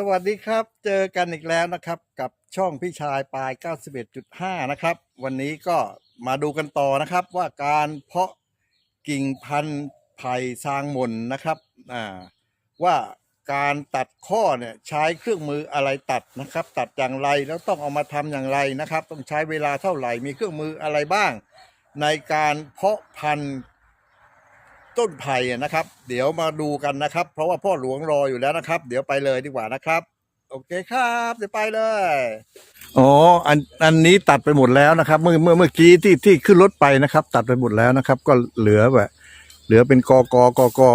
สวัสดีครับ เจอกันอีกแล้วนะครับกับช่องพี่ชายปลาย 91.5 นะครับ วันนี้ก็มาดูกันต่อนะครับว่าการเพาะกิ่งพันธุ์ไผ่ซางหม่นนะครับอ่าว่าการตัดข้อเนี่ยใช้เครื่องมืออะไรตัดนะครับ ตัดอย่างไรแล้วต้องเอามาทำอย่างไรนะครับ ต้องใช้เวลาเท่าไหร่มีเครื่องมืออะไรบ้าง ในการเพาะพันธุ์ ต้นไผ่อะนะครับ เดี๋ยวมาดูกันนะครับ เพราะว่าพ่อหลวงรออยู่แล้วนะครับ เดี๋ยวไปเลยดีกว่านะครับ โอเคครับ เดี๋ยวไปเลยอ๋ออันอันนี้ตัดไปหมดแล้วนะครับ เมื่อเมื่อเมื่อกี้ที่ที่ขึ้นรถไปนะครับ ตัดไปหมดแล้วนะครับ ก็เหลือแบบเหลือเป็นกอกอกอกอ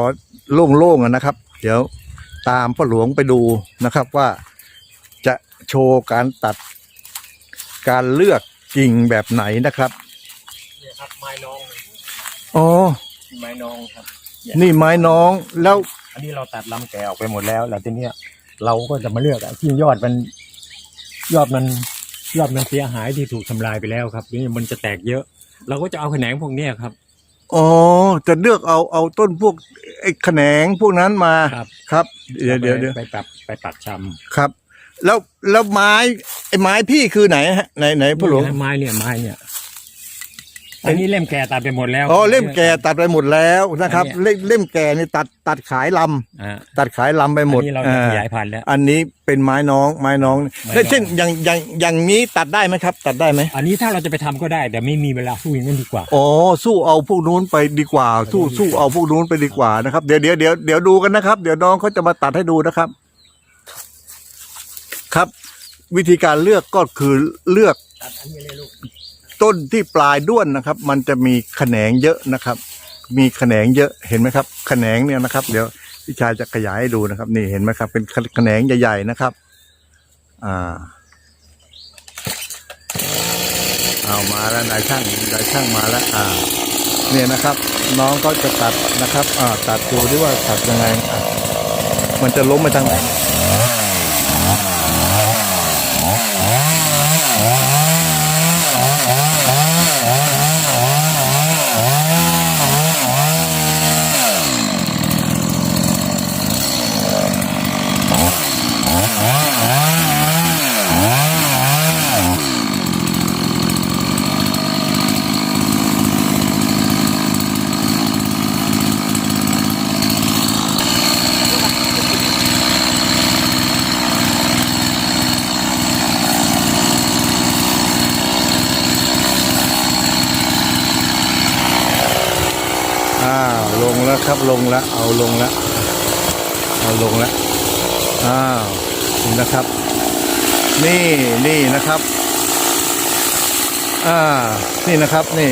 โล่งๆอะนะครับ เดี๋ยวตามพ่อหลวงไปดูนะครับว่าจะโชว์การตัดการเลือกกิ่งแบบไหนนะครับเนี่ยครับไม้น้องเลยอ๋อ ไม้น้องครับ นี่ไม้น้องแล้วอันนี้เราตัดลำแกออกไปหมดแล้ว แล้วทีเนี้ยเราก็จะมาเลือกอะที่ยอดมัน ยอดมันยอดมันเสียหายที่ถูกทำลายไปแล้วครับนี่มันจะแตกเยอะ เราก็จะเอาแขนงพวกเนี้ยครับ อ๋อจะเลือกเอาเอาต้นพวกไอ้แขนงพวกนั้นมาครับ ครับเดี๋ยวเดี๋ยวเดี๋ยวไปปรับไปปัดชครับ แล้วแล้วไม้ไอ้ไม้พี่คือไหนฮะไหนไหนำพ่อหลวงไม้เนี่ยไม้เนี่ย อันนี้เล่มแก่ตัดไปหมดแล้วอ๋อเล่มแก่ตัดไปหมดแล้วนะครับอันเนี้ยเล่มเล่มแก่นี่ตัดตัดขายลอ่าำตัดขายลำไปหมดอันนี้เราจะอ่าขยายพันธุ์แล้ว อันนี้เป็นไม้น้องไม้น้องไม้น้องแล้วเช่นอย่างอย่างอย่างนี้ตัดได้ไหมครับ ตัดได้ไหมอันนี้ถ้าเราจะไปทำก็ได้ แต่ไม่มีเวลาสู้อย่างนั้นดีกว่าอ๋อสู้เอาพวกนู้นไปดีกว่า สู้สู้เอาพวกนู้นไปดีกว่านะครับเดี๋ยวเดี๋ยวเดี๋ยวเดี๋ยวดูกันนะครับ เดี๋ยวน้องเขาจะมาตัดให้ดูนะครับ ครับ วิธีการเลือกก็คือเลือก ต้นที่ปลายด้วนนะครับ มันจะมีแขนงเยอะนะครับ มีแขนงเยอะเห็นไหมครับ แขนงเนี่ยนะครับ เดี๋ยวพี่ชายจะขยายให้ดูนะครับ นี่เห็นไหมครับ เป็นแขนงใหญ่ๆนะครับ อ่าเอามาแล้วนายช่างนายช่างมาแล้วอ่า เนี่ยนะครับ น้องก็จะตัดนะครับ อ่าตัดดูดิว่าตัดยังไงอะมันจะล้มไปทางไหนาวลงแล้วครับลงแล้วเอาลงแล้วเอาลงแล้วอ้าวนี่นะครับ นี่นี่นะครับอ่านี่นะครับนี่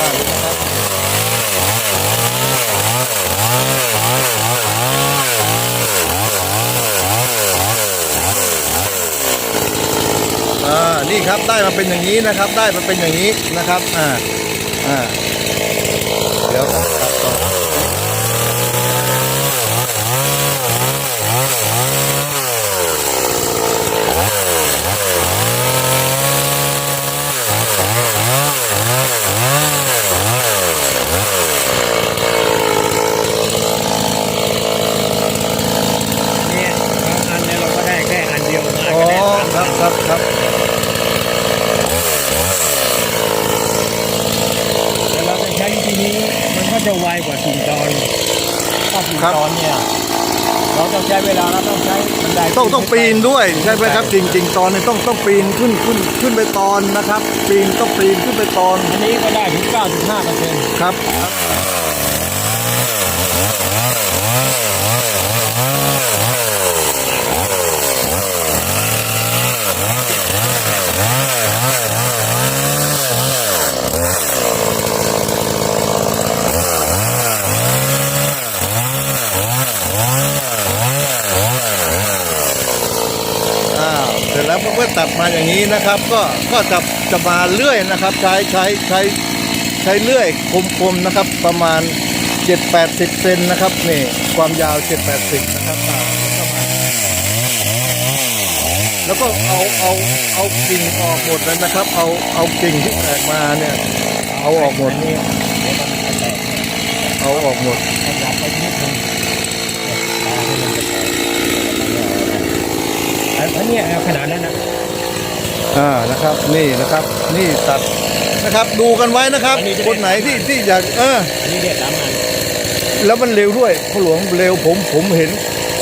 อ่าอ่นี่ครับได้มาเป็นอย่างนี้นะครับ ได้มาเป็นอย่างนี้นะครับ อ่า อ่า เดี๋ยวตัดต่อเนี่ยบางอันเนี่ยเราก็ได้แค่อันเดียวมา อ๋อ ก็ได้สาม ครับครับครับ แต่เราจะใช้วิธีนี้มันก็จะไวกว่ากิ่งตอนถ้ากิ่งตอนเนี่ยเรา ต้องใช้เวลาเราต้องใช้บันไดต้องต้องปีนด้วยใช่ไหมครับจริง ๆ ตอนนี้ต้องต้องปีนขึ้นขึ้นขึ้นไปตอนนะครับ ปีนต้องปีนขึ้นไปตอนอันนี้ก็ได้ถึง 95เปอร์เซ็นต์ครับ อ้าว เสร็จแล้วเมื่อตัดมาอย่างนี้นะครับ ก็ก็จะจะมาเลื่อยนะครับ ใช้ใช้ใช้ใช้เลื่อยคมๆนะครับ ประมาณ 7-80เซนนะครับนี่ความยาว 7-80นะครับแล้วก็มาแล้วก็เอาเอาเอากิ่งออกหมดเลยนะครับ เอาเอากิ่งที่แตกมาเนี่ย เอาออกหมดนี่เอาออกหมดขยันนึงตาให้มันจะแตกเนี่ยขนาดนั้น อ่านะครับนี่นะครับ นี่ตัดนะครับ ดูกันไว้นะครับ คนไหนที่ที่อยากเอออันนี้เด็ดสามอันแล้วมันเร็วด้วยพ่อหลวงเร็วผมผมเห็น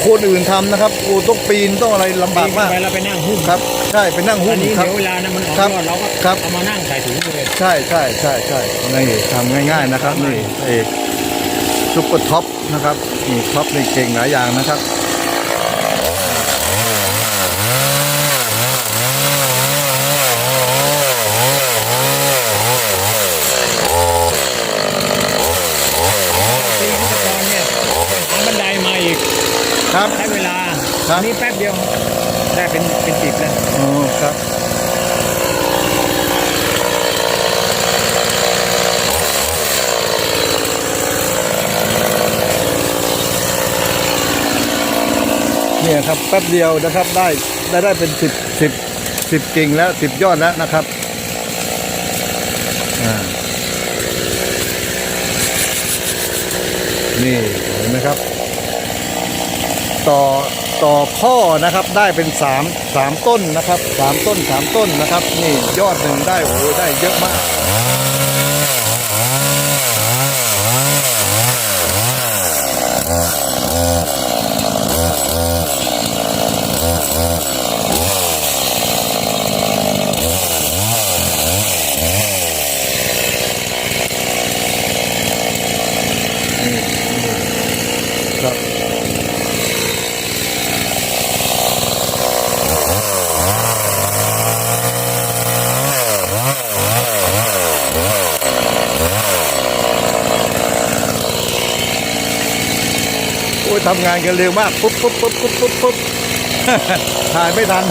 คนอื่นทำนะครับโอ้ต้องปีนต้องอะไรลำบากมากไปเราไปนั่งหุ้มครับใช่ไปนั่งอัหุ้นมนี้ครับเดี๋ยวเวลานะมันออกครับยอดเราก็ครับเอามานั่งใส่ถุงเลยใช่ใช่ใช่ใช่นี่ทำง่ายๆนะครับนี่เอกซุปเปอร์ท็อปนะครับนี่ท็อปนี่เก่งหลายอย่างนะครับ ตีขั้นตอนเนี่ยหาบันไดมาอีก ครับ ใช้เวลา ครับอันนี้แป๊บเดียว ได้เป็นเป็นสิบแล้วอ๋อครับเนี่ยครับแป๊บเดียวนะครับได้ได้ได้เป็นสิบสิบสิบกิ่งแล้วสิบยอดแล้วนะครับอ่านี่เห็นไหมครับ ต่อ ต่อข้อนะครับได้เป็นสามสามต้นนะครับสามต้นสามต้นนะครับ นี่ยอดหนึ่งได้โอ้ได้เยอะมาก ทำงานกันเร็วมากปุ๊บปุ๊บปุ๊บปุ๊บปุ๊บปุ๊บถ่ายไม่ทัน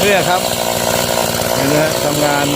เนี่ยครับเห็นไหมฮะทำงาน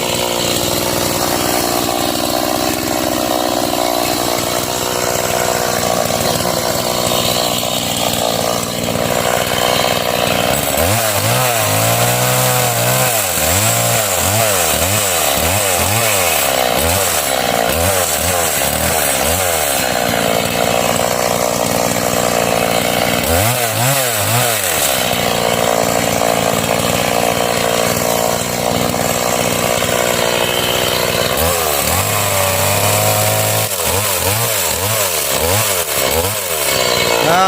อ่า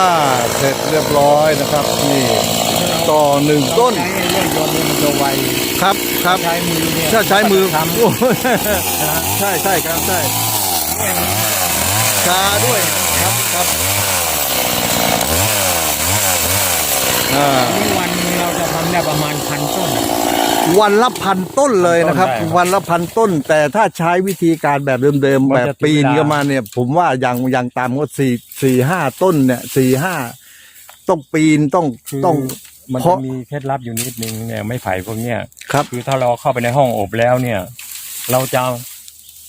เส ร้อยนะครับ นี่ต่อหนึ่งต้นใช้เรื่องยนต์มันจะไวครับครับใช้มือเนี่ยถ้าใช้มือทำโอ้ใช่ใช่ครับใช่ชาด้วยครับครับอ่านี่วันเราจะทำได้ประมาณพันต้น วันละพันต้นเลยนะครับ พันต้นได้ครับวันละพันต้น แต่ถ้าใช้วิธีการแบบเดิมมัๆนแบบจะปีนเวลาก็มาเนี่ย ผมว่าอย่างอย่างตามก็สี่สี่ห้าต้นเนี่ยสี่ห้า ต้องปีนต้องคือต้อง มันเพจะราะ มีเคล็ดลับอยู่นิดนึงเนี่ยไม่ไผ่พวกเนี้ยครับ คือถ้าเราเข้าไปในห้องอบแล้วเนี่ย เราจะ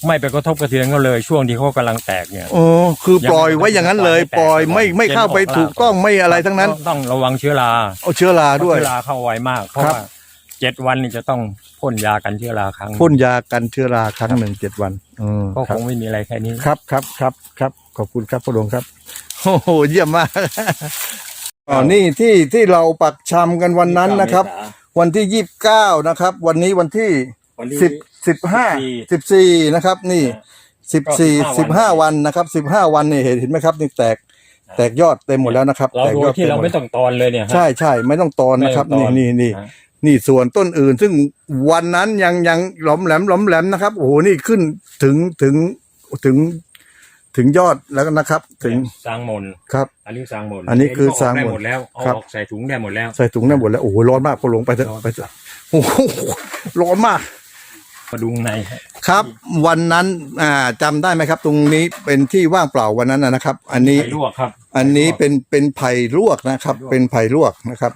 ไม่ไปกระทบกระเทือนเขาเลยช่วงที่เขากำลังแตกเนี่ยโอ้คือปล่อยไว้อย่างนั้นเลยยังไม่ปล่อยแตกไม่ไม่เข้าไปเจนออกถูกต้องไม่อะไรทั้งนั้นต้องต้องระวังเชื้อราเอาเชื้อราด้วย เชื้อราเข้าไวมาก เพราะครับ ว่าเจ็ดวันนี่จะต้องพ่นยากันเชื้อราครั้งพ่นยากันเชื้อราครั้งหนึ่งเจ็ดวันอืมก็คครับงไม่มีอะไรแค่นี้ ครับครับครับครับขอบคุณครับพ่อหลวงครับโอ้โหเยี่ยมมาก อ๋อนี่ที่ที่เราปักชำกันวันนั้นนะครับวันที่ยี่สิบเก้านะครับ วันนี้วันที่วันที่สิบสิบห้าสิบสี่นะครับ นี่สิบสี่ก็สิบ15ห้าวันนะครับสิบห้าวันนี่เห็นเห็นไหมครับ นี่แตกแตกยอดเต็มหมดแล้วนะครับ เราแตกโดยยอดที่เต็มเราหมดไม่ต้องตอนเลยเนี่ยฮะ ใช่ใช่ไม่ต้องตอนนะครับ ไม่นี่ต้องตอนี่นี่ฮะนี่ส่วนต้นอื่น ซึ่งวันนั้นยังยังหลอมแหลมหลอมแหลมนะครับโอ้โหนี่ขึ้นถึงถึงถึง ถึงยอดแล้วนะครับ ถึงสร้างมนครับ อันนี้สร้างมนอันนี้คือสร้างมนได้หมดแล้วเอาครับออกใส่ถุงได้หมดแล้ว ใส่ถุงได้หมดแล้วโอ้โหร้อนมากพอหลวงไปเถอะร้อนไปเถอะโอ้โหร้อนมากมาดูข้างในฮะครับ วันนั้นอ่าจำได้ไหมครับ ตรงนี้เป็นที่ว่างเปล่าวันนั้นนะนะครับ อันนี้ไข่ลวกครับ อันนี้เป็นเป็นไผ่ลวกนะครับไผ่ลวกเป็นไผ่ลวกนะครับ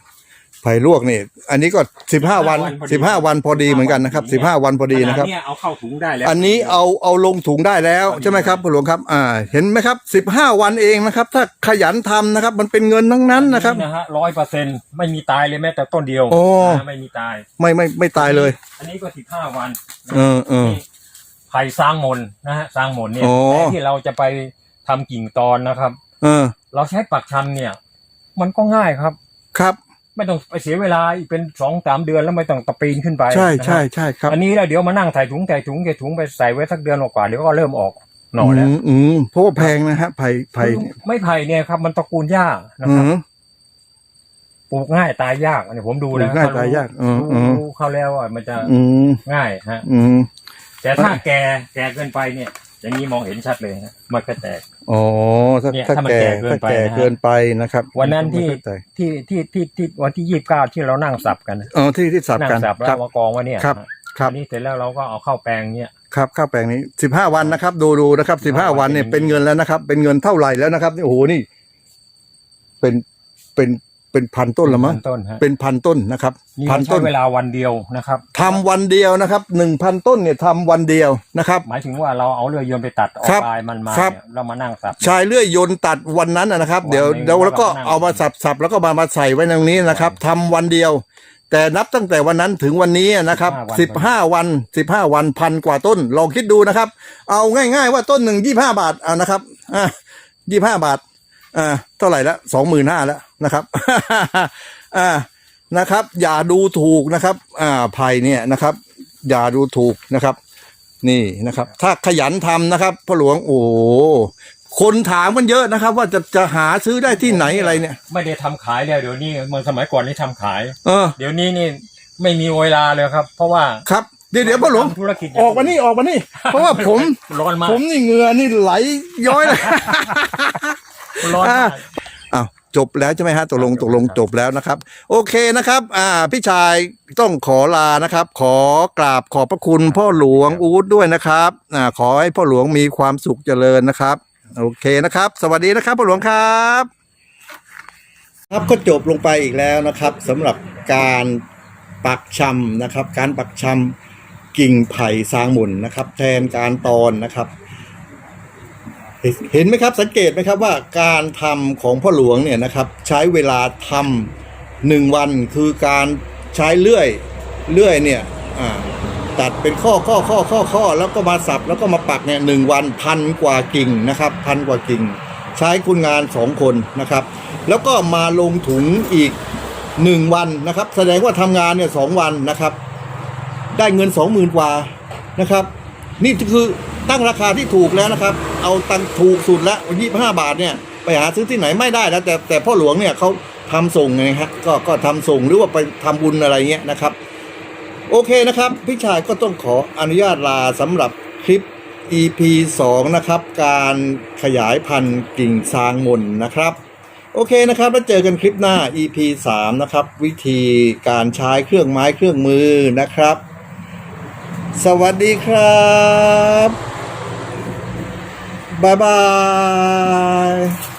ไผ่ลวกนี่ อันนี้ก็สิบห้าวันวันพอดี สิบห้าวันพอดีเหมือนกันนะครับสิบห้าวันพอดีนะครับ ขนาเยเอาเข้าถุงได้แล้ว อันนี้เอาเอาลงถุงได้แล้วใช่ไหมครับพ่อหลวงครับ อ่า เห็นไหมครับสิบห้าวันเองนะครับ ถ้าขยันทำนะครับ มันเป็นเงินทั้งนั้นนะครับ นะฮะร้อยเปอร์เซ็นต์ไม่มีตายเลยแม้แต่ต้นเดียวโอ้ นะไม่มีตาย ไม่ไม่ไม่ตายเลย อันนี้ก็สิบห้าวันเออเออ นี่ไผ่สร้างมนนะฮะสร้างมนเนี่ยโอ้แต่ที่เราจะไปทำกิ่งตอนนะครับ เออ เราใช้ปักชันเนี่ย มันก็ง่ายครับ ครับ ไม่ต้องไปเสียเวลาอีกเป็นสองสามเดือนแล้วไม่ต้องตะปีนขึ้นไปใช่นะฮะใช่ใช่ครับอันนี้แล้วเดี๋ยวมานั่งใส่ถุงใส่ถุงใส่ถุงไปใส่ไว้สักเดือนกว่าๆเดี๋ยวก็เริ่มออกหน่อแล้วมอืมเพราะว่าแพงนะฮะไผ่ไผ่คือไม่ไผ่เนี่ยครับ มันตระกูลหญ้านะอืครับมปลูกง่ายตายยากอันนี้ผมดูปลูนะกง่ายตายยากอืมรู้อืมรู้เขาแล้วอะมันจะอืมง่ายฮะอืมแต่ถ้าแก่แก่เกินไปเนี่ย อย่างนี้มองเห็นชัดเลยฮะมันก็แตก อ๋อถ้าเนี่ยถ้าถ้ามันแก่แก่เกินถ้าไปแก่นะฮะ เกินไปนะครับวันนั้นที่ไม่เข้าใจที่ที่ที่ที่วันที่ยี่สิบเก้าที่เรานั่งสับกันนะอ๋อที่ที่สับนั่งกันสับแล้ครัวบมากองไว่าเนี่ยครับฮะครับอันนี้เสร็จแล้วเราก็เอาเข้าแปลงเนี่ย ครับข้าวแปลงนี้สิบห้าวันนะครับ ดูดูนะครับสิบห้า15วันเนี่ยเป็น เป็นเงินแล้วนะครับ เป็นเงินเท่าไหร่แล้วนะครับนี่โอ้โหนี่ เป็นเป็น เป็นพันต้นละมั้งเป็นต้นฮะเป็นพันต้นนะครับนี่พัมันต้ใช้นเวลาวันเดียวนะครับ ทำวันเดียวนะครับหนึ่งพันต้นเนี่ยทำวันเดียวนะครับ หมายถึงว่าเราเอาเรือยนต์ไปตัดออกครับปลายมันมาครับ เนี่ยเรามานั่งสับ ชายเลื่อยยนต์ตัดวันนั้นนะนะครับ วันเดี๋ยวหนึ่งเดี๋ยวแล้วก็แล้วก็นั่ง เอามาสับสับแล้วก็มามาใส่ไว้ตรงนี้นะครับทำวันเดียว แต่นับตั้งแต่วันนั้นถึงวันนี้นะครับสิบห้าวันสิบห้าวันพันกว่าต้น ลองคิดดูนะครับ เอาง่าย ๆ ว่าต้นหนึ่งยี่ห้าบาทเอานะครับอ่ายี่ห้าบาท อ่าเท่าไหร่ละสองหมื่นห้าแล้วนะครับอ่านะครับ อย่าดูถูกนะครับ อ่าภัยเนี่ยนะครับ อย่าดูถูกนะครับ นี่นะครับ ถ้าขยันทำนะครับพ่อหลวงโอ้โหคนถามมันเยอะนะครับ ว่าจะจะหาซื้อได้ที่ไหนอะไรเนี่ย ไม่ได้ทำขายแล้วเดี๋ยวนี้เมื่อสมัยก่อนนี่ทำขาย เออ เดี๋ยวนี้นี่ไม่มีเวลาเลยครับ เพราะว่าครับเดี๋ยวเดี๋ยวพ่อหลวงทำธุรกิจออกมานี่ออกมานี่ เพราะว่าผมร้อนมากผมนี่เหงื่อนี่ไหลย้อยเลย ร้อนมาก อ้าวจบแล้วใช่ไหมฮะตกลงตกลงจบแล้วนะครับ โอเคนะครับ อ่า พี่ชายต้องขอลานะครับ ขอกราบขอบพระคุณพ่อหลวงอู๊ดด้วยนะครับ อ่า ขอให้พ่อหลวงมีความสุขเจริญนะครับ โอเคนะครับ สวัสดีนะครับพ่อหลวงครับ ครับก็จบลงไปอีกแล้วนะครับสำหรับการปักชำนะครับ การปักชำกิ่งไผ่ซางหมุนนะครับ แทนการตอนนะครับ เห็นไหมครับสังเกตไหมครับว่าการทำของพ่อหลวงเนี่ยนะครับใช้เวลาทำหนึ่งวันคือการใช้เลื่อยเลื่อยเนี่ยตัดเป็นข้อข้อข้อข้อข้อแล้วก็มาสับแล้วก็มาปักเนี่ยหนึ่งวันพันกว่ากิ่งนะครับพันกว่ากิ่ง ใช้คุณงานสองคนนะครับ แล้วก็มาลงถุงอีกหนึ่งวันนะครับ แสดงว่าทำงานเนี่ยสองวันนะครับ ได้เงินสองหมื่นกว่านะครับ นี่คือ ตั้งราคาที่ถูกแล้วนะครับ เอาตังถูกสุดแล้วยี่ห้าบาทเนี่ยไปหาซื้อที่ไหนไม่ได้แล้วแต่แต่พ่อหลวงเนี่ยเขาทำส่งไงฮะก็ก็ทำส่งหรือว่าไปทำบุญอะไรเงี้ยนะครับ โอเคนะครับ พี่ชายก็ต้องขออนุญาตลาสำหรับคลิป EP 2 นะครับ การขยายพันธุ์กิ่งซางมนนะครับ โอเคนะครับแล้วเจอกันคลิปหน้า EP 3 นะครับ วิธีการใช้เครื่องไม้เครื่องมือนะครับ สวัสดีครับ บ๊ายบาย